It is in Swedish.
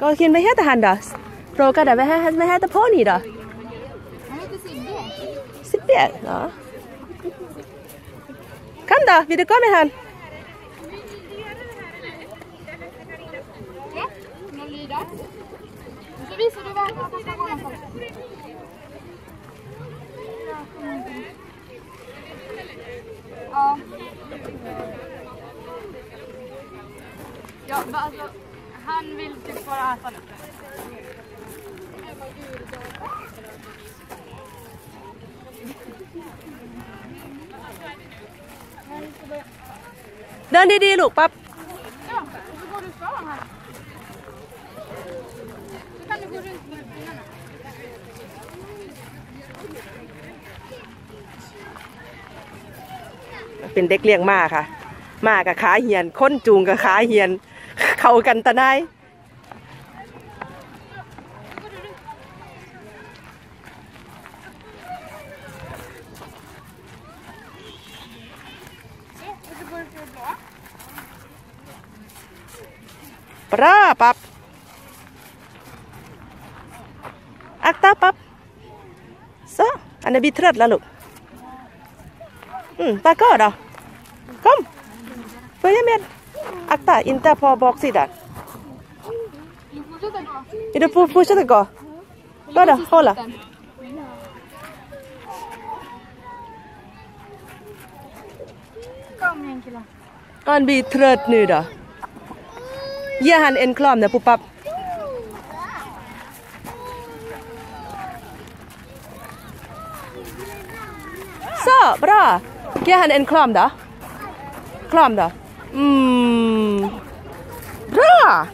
Kalkin, vad heter han då? Fråga vad heter, vad heter pony då? Han heter Sigge. Sibel? Ja. Kom då, vill du gå med han? Ja, någon lyda. Så visar du man ska gå någonstans. Ja. Ja, men alltså, han vill typ bara äta lite. Đơn đi đi lục papp. Ja, och så går du fram här. Så kan du gå runt med pinnarna. เป็นเด็กเลี้ยงม้าค่ะม้ากับขาเหียนคนจูงกับขาเหียน เข้ากันตะนาย Så, och så går du för blå. ปราปับอักตาปับ så han är biträdd laลูก mm baka då kom börja med akta inte på baksidan. Fortsätter är du på fortsätta gå? Gå då hålla. Kom igen killar. han blir trött nu då. Ge han en kram där på papp så bra. Ge han en kram då. Kram då 嗯，热。